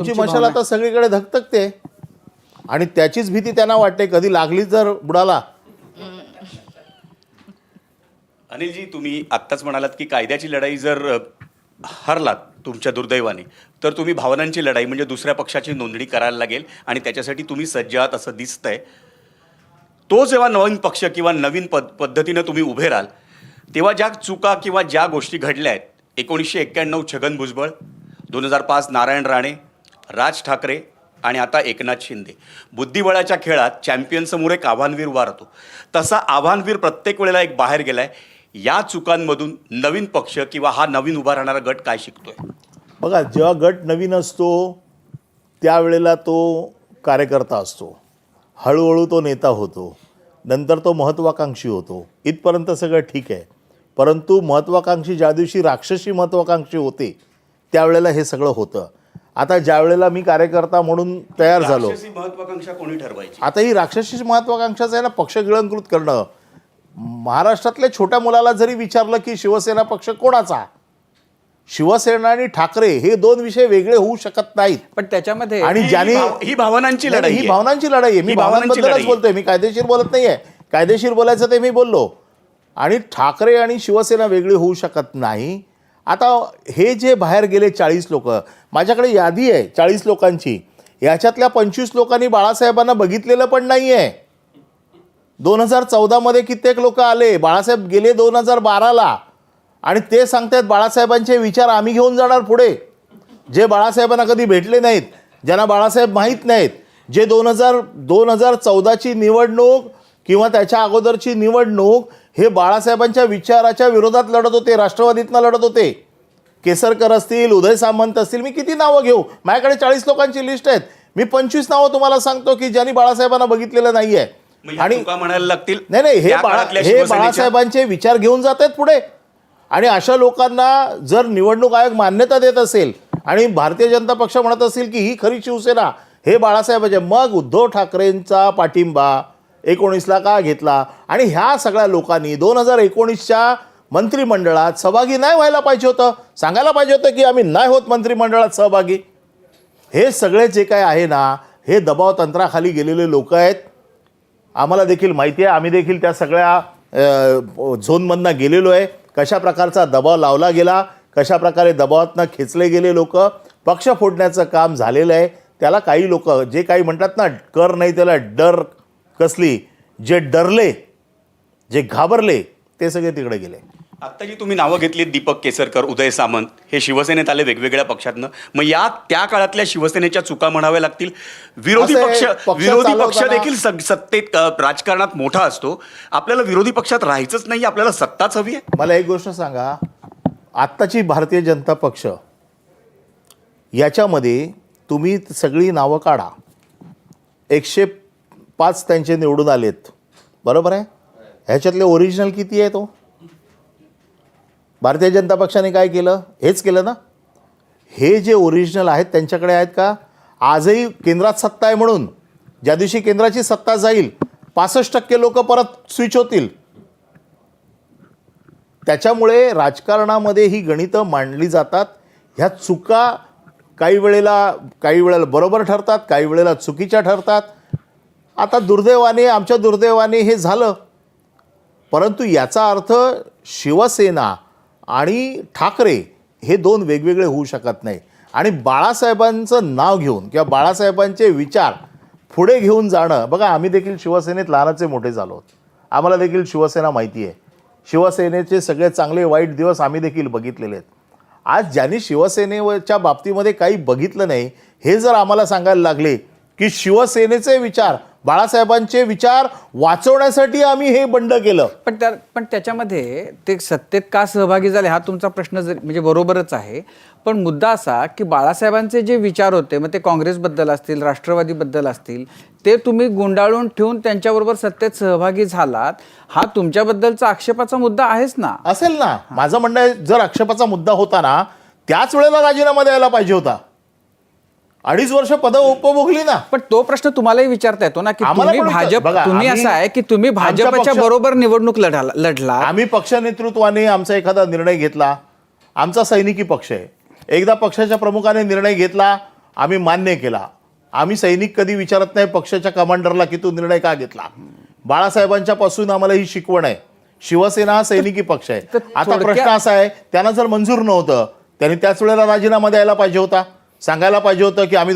तुमची मशाल आता सगळीकडे धकधकते. आणि त्याचीच भीती त्यांना वाटते कधी लागली जर बुडाला. अनिलजी तुम्ही आत्ताच म्हणालात की कायद्याची लढाई जर अ, हरलात तुमच्या दुर्दैवाने तर तुम्ही भावनांची लढाई म्हणजे दुसऱ्या पक्षाची नोंदणी करायला लागेल आणि त्याच्यासाठी तुम्ही सज्ज आहात असं दिसतंय. तो जेव्हा नवीन पक्ष किंवा नवीन पद पद्धतीनं तुम्ही उभे राहाल तेव्हा ज्या चुका किंवा ज्या गोष्टी घडल्या आहेत एकोणीसशे एक्क्याण्णव छगन भुजबळ दोन हजार पाच नारायण राणे राज ठाकरे आणि आता एकनाथ शिंदे. बुद्धिबळाच्या खेळात चॅम्पियनसमोर एक आव्हानवीर वारतो तसा आव्हानवीर प्रत्येक वेळेला एक बाहेर गेलाय. या चुकांमधून नवीन पक्ष किंवा हा नवीन उभा राहणारा गट काय शिकतोय? बघा जेव्हा गट नवीन असतो त्यावेळेला तो कार्यकर्ता असतो. हळूहळू तो नेता होतो. नंतर तो महत्त्वाकांक्षी होतो. इथपर्यंत सगळं ठीक आहे. परंतु महत्त्वाकांक्षी ज्या दिवशी राक्षसी महत्त्वाकांक्षी होते त्यावेळेला हे सगळं होतं. आता ज्या वेळेला मी कार्यकर्ता म्हणून तयार झालो. राक्षसी महत्वाकांक्षा कोणी ठरवायची? आता ही राक्षसी महत्वाकांक्षाच आहे ना पक्ष गिळंकृत करणं. महाराष्ट्रातल्या छोट्या मुलाला जरी विचारलं की शिवसेना पक्ष कोणाचा? शिवसेना आणि ठाकरे हे दोन विषय वेगळे होऊ शकत नाहीत. पण त्याच्यामध्ये आणि ज्यांनी ही भावनांची लढाई ही. भावनांची लढाई आहे. मी भावनांची भावनांबद्दलच. बोलतोय. मी कायदेशीर बोलत नाहीये. कायदेशीर बोलायचं ते मी बोललो. आणि ठाकरे आणि शिवसेना वेगळी होऊ शकत नाही. आता हे जे बाहेर गेले चाळीस लोक माझ्याकडे यादी आहे चाळीस लोकांची. याच्यातल्या पंचवीस लोकांनी बाळासाहेबांना बघितलेलं पण नाही आहे दोन हजार चौदामध्ये कित्येक लोक आले बाळासाहेब गेले दोन हजार बाराला. आणि ते सांगतायत बाळासाहेबांचे विचार आम्ही घेऊन जाणार पुढे. जे बाळासाहेबांना कधी भेटले नाहीत ज्यांना बाळासाहेब माहीत नाहीत जे दोन हजार दोन हजार चौदाची निवडणूक किंवा त्याच्या अगोदरची निवडणूक हे बाळासाहेबांच्या विचाराच्या विरोधात लढत होते राष्ट्रवादीतनं लढत होते. केसरकर असतील उदय सामंत असतील मी किती नावं घेऊ? माझ्याकडे चाळीस लोकांची लिस्ट आहेत. मी पंचवीस नावं तुम्हाला सांगतो की ज्यांनी बाळासाहेबांना बघितलेलं नाही आहे आणि म्हणायला लागतील? नाही नाही हे बाळा हे बाळासाहेबांचे विचार घेऊन जात आहेत पुढे. आणि अशा लोकांना जर निवडणूक आयोग मान्यता देत असेल आणि भारतीय जनता पक्ष म्हणत असेल की ही खरी शिवसेना हे बाळासाहेबांचे. मग उद्धव ठाकरेंचा पाठिंबा एकोणीसला का घेतला? आणि ह्या सगळ्या लोकांनी दोन हजार एकोणीसच्या मंत्रिमंडळात सहभागी नाही व्हायला पाहिजे होतं. सांगायला पाहिजे होतं की आम्ही नाही होत मंत्रिमंडळात सहभागी. हे सगळे जे काय आहे ना हे दबाव तंत्राखाली गेलेले लोक आहेत. आम्हाला देखील माहिती आहे. आम्ही देखील त्या सगळ्या झोनमधनं गेलेलो आहे. कशा प्रकारचा दबाव लावला गेला? कशा प्रकारे दबावातनं खेचले गेले लोक? पक्ष फोडण्याचं काम झालेलं आहे. त्याला काही लोक जे काही म्हणतात ना कर नाही त्याला डर कसली जे डरले जे घाबरले ते सगळे तिकडे गेले. आता जी तुम्ही नावं घेतली दीपक केसरकर उदय सामंत हे शिवसेनेत आले वेगवेगळ्या पक्षातनं. मग या त्या काळातल्या शिवसेनेच्या चुका म्हणाव्या लागतील? विरोधी पक्ष पक्ष विरोधी पक्ष देखील सत्तेत राजकारणात मोठा असतो. आपल्याला विरोधी पक्षात राहायचंच नाही आपल्याला सत्ताच हवी आहे. मला एक गोष्ट सांगा. आत्ताची भारतीय जनता पक्ष याच्यामध्ये तुम्ही सगळी नावं काढा. एकशे पाच त्यांचे निवडून आलेत. बरोबर आहे? ह्याच्यातले ओरिजिनल किती आहे तो? भारतीय जनता पक्षाने काय केलं? हेच केलं ना? हे जे ओरिजिनल आहेत त्यांच्याकडे आहेत का? आजही केंद्रात सत्ता आहे म्हणून. ज्या दिवशी केंद्राची सत्ता जाईल पासष्ट टक्के लोक परत स्विच होतील. त्याच्यामुळे राजकारणामध्ये ही गणितं मांडली जातात. ह्या चुका काही वेळेला काही वेळेला बरोबर ठरतात काही वेळेला चुकीच्या ठरतात. आता दुर्दैवाने आमच्या दुर्दैवाने हे झालं. परंतु याचा अर्थ शिवसेना आणि ठाकरे हे दोन वेगवेगळे होऊ शकत नाही. आणि बाळासाहेबांचं नाव घेऊन किंवा बाळासाहेबांचे विचार पुढे घेऊन जाणं. बघा आम्ही देखील शिवसेनेत लहानाचे मोठे झालो आहोत. आम्हाला देखील शिवसेना माहिती आहे. शिवसेनेचे सगळे चांगले वाईट दिवस आम्ही देखील बघितलेले आहेत. आज ज्यांनी शिवसेनेच्या बाबतीमध्ये काही बघितलं नाही हे जर आम्हाला सांगायला लागले की शिवसेनेचे विचार बाळासाहेबांचे विचार वाचवण्यासाठी आम्ही हे बंड केलं. पण त्या पण त्याच्यामध्ये ते सत्तेत का सहभागी झाले हा तुमचा प्रश्न जरी म्हणजे बरोबरच आहे. पण मुद्दा असा की बाळासाहेबांचे जे विचार होते मग ते काँग्रेसबद्दल असतील राष्ट्रवादीबद्दल असतील ते तुम्ही गुंडाळून ठेवून त्यांच्याबरोबर सत्तेत सहभागी झालात हा तुमच्याबद्दलचा आक्षेपाचा मुद्दा आहेच ना? असेल ना. माझं म्हणणं जर आक्षेपाचा मुद्दा होता ना त्याच वेळेला राजीनामा द्यायला पाहिजे होता. अडीच वर्ष पद उपभोगली ना. पण तो प्रश्न तुम्हालाही विचारता येतो ना की तुम्ही भाजप तुम्ही असं आहे की तुम्ही भाजपच्या बरोबर निवडणूक लढा लढला आम्ही पक्ष नेतृत्वाने आमचा एखादा निर्णय घेतला. आमचा सैनिकी पक्ष आहे. एकदा पक्षाच्या प्रमुखाने निर्णय घेतला आम्ही मान्य केला. आम्ही सैनिक कधी विचारत नाही पक्षाच्या कमांडरला की तू निर्णय का घेतला. बाळासाहेबांच्या पासून आम्हाला ही शिकवण आहे. शिवसेना हा सैनिकी पक्ष आहे. आता प्रश्न असा आहे त्यांना जर मंजूर नव्हतं त्यांनी त्याच वेळेला राजीनामा द्यायला पाहिजे होता. सांगायला पाहिजे होतं की आम्ही